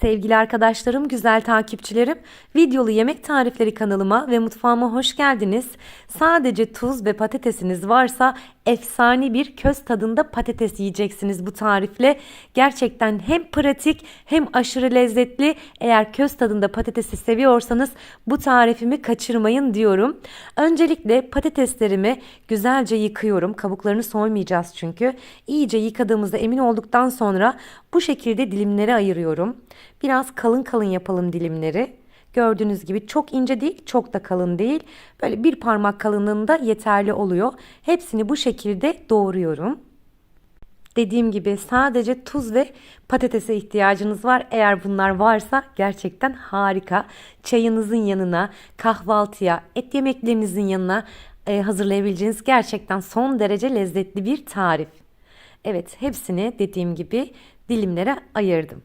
Sevgili arkadaşlarım, güzel takipçilerim, videolu yemek tarifleri kanalıma ve mutfağıma hoş geldiniz. Sadece tuz ve patatesiniz varsa efsane bir köz tadında patates yiyeceksiniz bu tarifle. Gerçekten hem pratik hem aşırı lezzetli. Eğer köz tadında patatesi seviyorsanız bu tarifimi kaçırmayın diyorum. Öncelikle patateslerimi güzelce yıkıyorum. Kabuklarını soymayacağız çünkü. İyice yıkadığımızda emin olduktan sonra bu şekilde dilimlere ayırıyorum. Biraz kalın kalın yapalım dilimleri. Gördüğünüz gibi çok ince değil, çok da kalın değil. Böyle bir parmak kalınlığında yeterli oluyor. Hepsini bu şekilde doğruyorum. Dediğim gibi sadece tuz ve patatese ihtiyacınız var. Eğer bunlar varsa gerçekten harika. Çayınızın yanına, kahvaltıya, et yemeklerinizin yanına e, hazırlayabileceğiniz gerçekten son derece lezzetli bir tarif. Evet, hepsini dediğim gibi dilimlere ayırdım.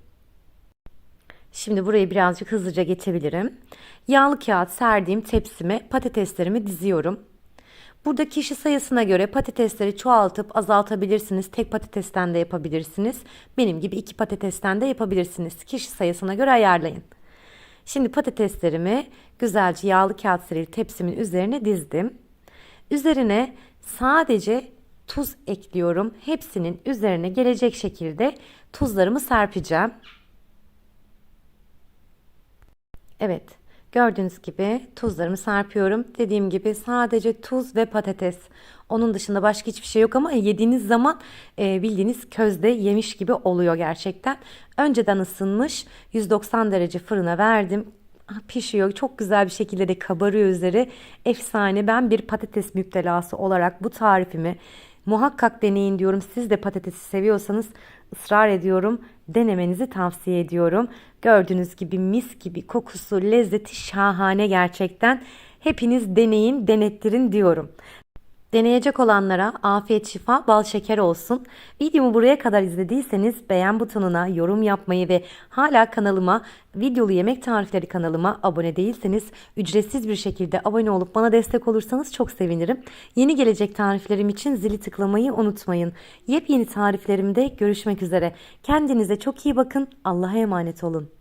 Şimdi burayı birazcık hızlıca geçebilirim. Yağlı kağıt serdiğim tepsime patateslerimi diziyorum. Burada kişi sayısına göre patatesleri çoğaltıp azaltabilirsiniz. Tek patatesten de yapabilirsiniz. Benim gibi iki patatesten de yapabilirsiniz. Kişi sayısına göre ayarlayın. Şimdi patateslerimi güzelce yağlı kağıt serili tepsimin üzerine dizdim. Üzerine sadece tuz ekliyorum. Hepsinin üzerine gelecek şekilde tuzlarımı serpeceğim. Evet. Gördüğünüz gibi tuzlarımı serpiyorum. Dediğim gibi sadece tuz ve patates. Onun dışında başka hiçbir şey yok ama yediğiniz zaman e, bildiğiniz közde yemiş gibi oluyor gerçekten. Önceden ısınmış 190 derece fırına verdim. Ah, Pişiyor. Çok güzel bir şekilde de kabarıyor üzeri. Efsane. Ben bir patates müptelası olarak bu tarifimi muhakkak deneyin diyorum. Siz de patatesi seviyorsanız ısrar ediyorum. Denemenizi tavsiye ediyorum. Gördüğünüz gibi mis gibi kokusu, lezzeti şahane gerçekten. Hepiniz deneyin, denettirin diyorum. Deneyecek olanlara afiyet şifa bal şeker olsun. Videomu buraya kadar izlediyseniz beğen butonuna yorum yapmayı ve hala kanalıma videolu yemek tarifleri kanalıma abone değilseniz ücretsiz bir şekilde abone olup bana destek olursanız çok sevinirim. Yeni gelecek tariflerim için zili tıklamayı unutmayın. Yepyeni tariflerimde görüşmek üzere. Kendinize çok iyi bakın. Allah'a emanet olun.